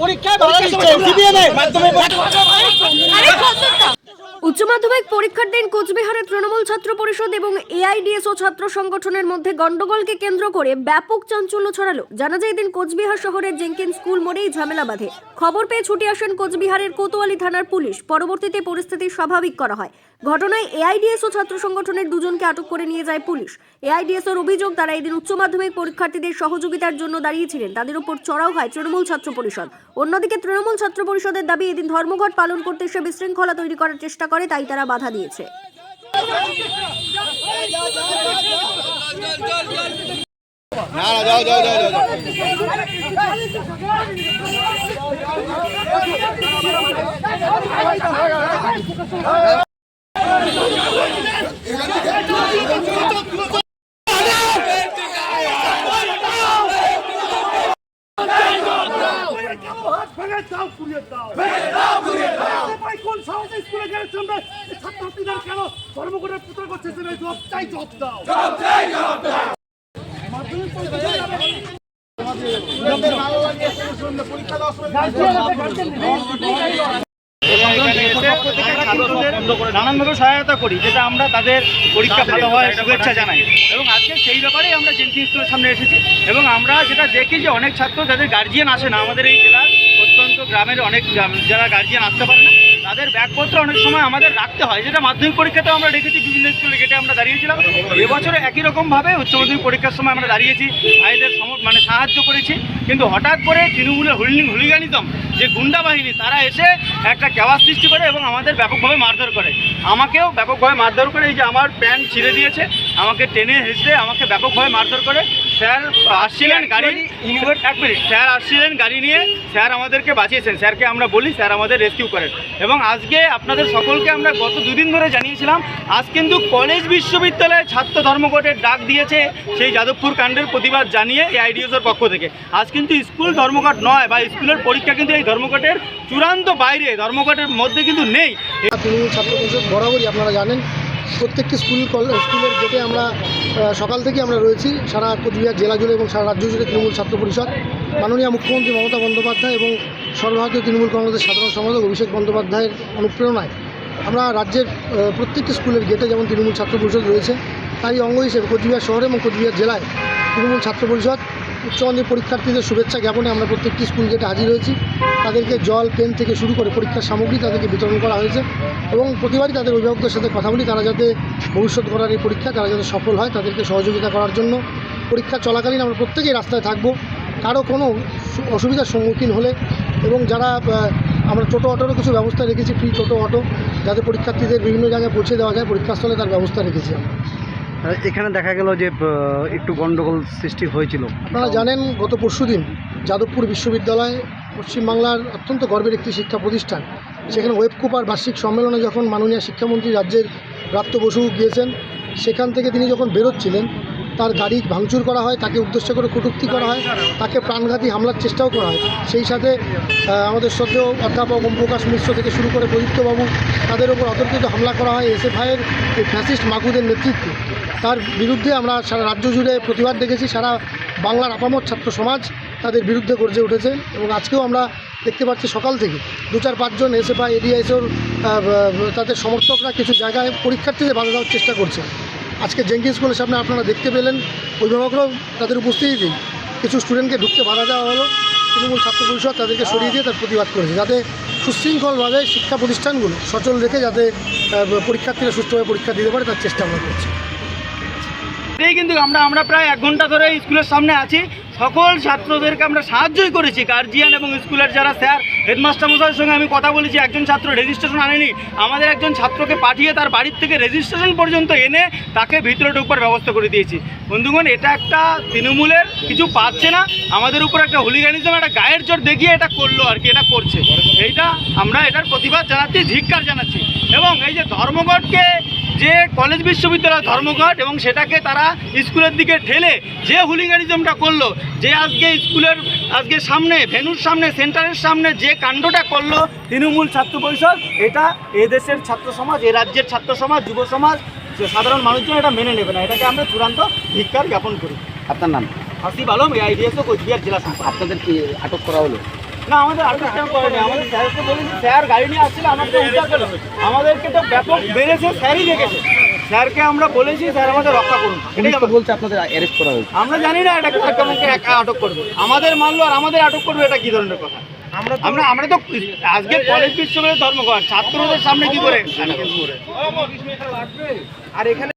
পরীক্ষায় ভালো দিচ্ছে। সিবিএম এর মাধ্যমে উচ্চ মাধ্যমিক পরীক্ষার দিন কোচবিহারের তৃণমূল ছাত্র পরিষদ এবং এআইডিএসও ছাত্র সংগঠনের মধ্যে গন্ডগোলকে কেন্দ্র করে ব্যাপক চাঞ্চল্য ছড়ালো। জানা যায়, এদিন কোচবিহার শহরের জেঙ্কিন স্কুল মোড়েই ঝামেলা বাঁধে। খবর পেয়ে ছুটে আসেন কোচবিহারের কোতোয়ালি থানার পুলিশ। পরবর্তীতে পরিস্থিতি স্বাভাবিক করা হয়। ঘটনায় এআইডিএসও ছাত্র সংগঠনের দুজনকে আটক করে নিয়ে যায় পুলিশ। এআইডিএসওর অভিযোগ, তারা এদিন উচ্চ মাধ্যমিক পরীক্ষার্থীদের সহযোগিতার জন্য দাঁড়িয়েছিলেন। তাদের উপর চড়াও হয় তৃণমূল ছাত্র পরিষদ। অন্যদিকে, তৃণমূল ছাত্র পরিষদের দাবি, এদিন ধর্মঘট পালন করতে এসে বিশৃঙ্খলা তৈরি করার চেষ্টা তাই তারা বাধা দিয়েছে। ভেঙে দাও পুড়িয়ে দাও। ভেঙে দাও পুড়িয়ে দাও। ভাই কোন সাহসে স্কুলে গেলে সামনে ছাত্রছাত্রীদের কেন ধর্মঘটের পুত্র করছে সেটা জব চাই জব দাও। জব চাই জব দাও। মাধ্যমিক পরীক্ষা নানানভাবে সহায়তা করি যেটা আমরা তাদের পরীক্ষা ভালো হয় শুভেচ্ছা জানাই। এবং আজকে সেই ব্যাপারেই আমরা জেন্টি স্কুলের সামনে এসেছি। এবং আমরা যেটা দেখি যে অনেক ছাত্র যাদের গার্জিয়ান আসে না আমাদের এই জেলার অত্যন্ত গ্রামের অনেক যারা গার্জিয়ান আসতে পারে না তাদের ব্যাগপত্র অনেক সময় আমাদের রাখতে হয়। যেটা মাধ্যমিক পরীক্ষাতেও আমরা রেখেছি বিভিন্ন স্কুলে গেটে আমরা দাঁড়িয়েছিলাম। এবছরে একই রকমভাবে উচ্চ মাধ্যমিক পরীক্ষার সময় আমরা দাঁড়িয়েছি, ভাইদের সম মানে সাহায্য করেছি। কিন্তু হঠাৎ করে তৃণমূলের হুলিং হুলিগানিতম যে গুন্ডা বাহিনী, তারা এসে একটা কেওয়াজ সৃষ্টি করে এবং আমাদের ব্যাপকভাবে মারধর করে। আমাকেও ব্যাপকভাবে মারধর করে এই যে আমার প্যান্ট ছিঁড়ে দিয়েছে। আমাকে টেনে হেসড়ে আমাকে ব্যাপকভাবে মারধর করে। স্যার আসছিলেন গাড়ি এক মিনিট। স্যার আসছিলেন গাড়ি নিয়ে। স্যার আমাদেরকে বাঁচিয়েছেন। স্যারকে আমরা বলি স্যার আমাদের রেস্কিউ করেন। এবং আজকে আপনাদের সকলকে আমরা গত দুদিন ধরে জানিয়েছিলাম আজ কিন্তু কলেজ বিশ্ববিদ্যালয়ে ছাত্র ধর্মঘটের ডাক দিয়েছে সেই যাদবপুর কাণ্ডের প্রতিবাদ জানিয়ে এই আইডিওসের পক্ষ থেকে। আজ কিন্তু স্কুল ধর্মঘট নয় বা স্কুলের পরীক্ষা কিন্তু এই ধর্মঘটের চূড়ান্ত বাইরে ধর্মঘটের মধ্যে কিন্তু নেই। তৃণমূল ছাত্র পরিষদ বরাবরই আপনারা জানেন প্রত্যেকটি স্কুল কল- স্কুলের গেটে আমরা সকাল থেকে আমরা রয়েছি। সারা কোচবিহার জেলা জুড়ে এবং সারা রাজ্য জুড়ে তৃণমূল ছাত্র পরিষদ, মাননীয় মুখ্যমন্ত্রী মমতা বন্দ্যোপাধ্যায় এবং সর্বভারতীয় তৃণমূল কংগ্রেসের সাধারণ সম্পাদক অভিষেক বন্দ্যোপাধ্যায়ের অনুপ্রেরণায় আমরা রাজ্যের প্রত্যেকটি স্কুলের গেটে যেমন তৃণমূল ছাত্র পরিষদ রয়েছে, তারই অঙ্গ হিসেবে কোচবিহার শহরে এবং কোচবিহার জেলায় তৃণমূল ছাত্র পরিষদ উচ্চ মাধ্যমিক পরীক্ষার্থীদের শুভেচ্ছা জ্ঞাপনে আমরা প্রত্যেকটি স্কুল গেটে হাজির হয়েছি। তাদেরকে জল পেন থেকে শুরু করে পরীক্ষার সামগ্রী তাদেরকে বিতরণ করা হয়েছে এবং প্রতিবারই তাদের অভিভাবকদের সাথে কথা বলি। তারা যাতে ভবিষ্যৎ করার এই পরীক্ষা, তারা যাতে সফল হয় তাদেরকে সহযোগিতা করার জন্য পরীক্ষা চলাকালীন আমরা প্রত্যেকেই রাস্তায় থাকব। কারও কোনো অসুবিধার সম্মুখীন হলে এবং যারা আমরা টোটো অটোরও কিছু ব্যবস্থা রেখেছি ফ্রি টোটো, অটো, যাতে পরীক্ষার্থীদের বিভিন্ন জায়গায় পৌঁছে দেওয়া যায়, পরীক্ষাস্থলে তার ব্যবস্থা রেখেছি আমরা। এখানে দেখা গেল যে একটু গন্ডগোল সৃষ্টি হয়েছিল। আপনারা জানেন, গত পরশুদিন যাদবপুর বিশ্ববিদ্যালয় পশ্চিমবাংলার অত্যন্ত গর্বের একটি শিক্ষা প্রতিষ্ঠান, সেখানে ওয়েবকুপার বার্ষিক সম্মেলনে যখন মাননীয় শিক্ষামন্ত্রী রাজ্যের প্রাপ্ত বসু গিয়েছেন, সেখান থেকে তিনি যখন বেরোচ্ছিলেন, তার গাড়ি ভাঙচুর করা হয়, তাকে উদ্দেশ্য করে কটুক্তি করা হয়, তাকে প্রাণঘাতী হামলার চেষ্টাও করা হয়। সেই সাথে আমাদের শ্রদ্ধেয় অধ্যাপক ওমপ্রকাশ মিশ্র থেকে শুরু করে প্রদীপ্তবাবু, তাদের উপর অতর্কিত হামলা করা হয়। এসএফআইয়ের এই ফ্যাসিস্ট মাকুদের নেতৃত্বে। তার বিরুদ্ধে আমরা সারা রাজ্য জুড়ে প্রতিবাদ দেখেছি, সারা বাংলার আপামর ছাত্র সমাজ তাদের বিরুদ্ধে গর্জে উঠেছে এবং আজকেও আমরা দেখতে পাচ্ছি সকাল থেকে দু চার পাঁচজন এসে এসএফআই এডিআইএসওর তাদের সমর্থকরা কিছু জায়গায় পরীক্ষার্থীদের বাধা দেওয়ার চেষ্টা করছে। আজকে জেঙ্গি স্কুলের সামনে আপনারা দেখতে পেলেন, অভিভাবকরাও তাদের উপস্থিতিতেই কিছু স্টুডেন্টকে ঢুকতে বাধা দেওয়া হলো। তৃণমূল ছাত্র পরিষদ তাদেরকে সরিয়ে দিয়ে তার প্রতিবাদ করেছে যাতে সুশৃঙ্খলভাবে শিক্ষা প্রতিষ্ঠানগুলো সচল রেখে যাতে পরীক্ষার্থীরা সুষ্ঠুভাবে পরীক্ষা দিতে পারে তার চেষ্টা আমরা করছি। এই কিন্তু আমরা আমরা প্রায় এক ঘণ্টা ধরে স্কুলের সামনে আছি। সকল ছাত্রদেরকে আমরা সাহায্যই করেছি। গার্জিয়ান এবং স্কুলের যারা স্যার হেডমাস্টার মশাইয়ের সঙ্গে আমি কথা বলেছি, একজন ছাত্র রেজিস্ট্রেশন আনেনি। আমাদের একজন ছাত্রকে পাঠিয়ে তার বাড়ির থেকে রেজিস্ট্রেশন পর্যন্ত এনে তাকে ভিতরে ঢুকবার ব্যবস্থা করে দিয়েছি। বন্ধুগণ, এটা একটা তৃণমূলের কিছু পাচ্ছে না। আমাদের উপর একটা হুলিগানিজম, একটা গায়ের জোর দেখিয়ে এটা করল আর কি, এটা করছে। এইটা আমরা এটার প্রতিবাদ জানাচ্ছি, ধিক্কার জানাচ্ছি। এবং এই যে ধর্মঘটকে যে কলেজ বিশ্ববিদ্যালয় ধর্মঘট এবং সেটাকে তারা স্কুলের দিকে ঠেলে যে হুলিগানিজমটা করল যে আজকে স্কুলের আজকে সামনে ভেনুর সামনে সেন্টারের সামনে যে কাণ্ডটা করল তৃণমূল ছাত্র পরিষদ এটা এদেশের ছাত্র সমাজ এ রাজ্যের ছাত্র সমাজ যুব সমাজ সাধারণ মানুষজন এটা মেনে নেবে না। এটাকে আমরা চূড়ান্ত ধিক্কার জ্ঞাপন করি। আপনার নাম? হাসিব আলম এআইডিএসও কোচবিহার জেলা আপনাদের কি আটক করা হলো? না আমাদের আটক কেন করেনি। আমাদের স্যারকে বলেছি স্যার গাড়ি নিয়ে আসছিল আমাকে উদ্ধার করল আমাদেরকে তো ব্যাপক বেড়েছে স্যারই দেখেছে স্যারকে আমরা বলেছি স্যার আমাদের রক্ষা করুন। এটাই আমরা- বলছে আপনাদের অ্যারেস্ট করা হয়েছে। আমরা জানি না এটা কার একা আটক করবে। আমাদের মানলো আর আমাদের আটক করবে এটা কি ধরনের কথা? আমরা আমরা তো আজকে কলেজ বিশ্ববিদ্যালয়ের ধর্মঘট ছাত্রদের সামনে কি করে? আর এখানে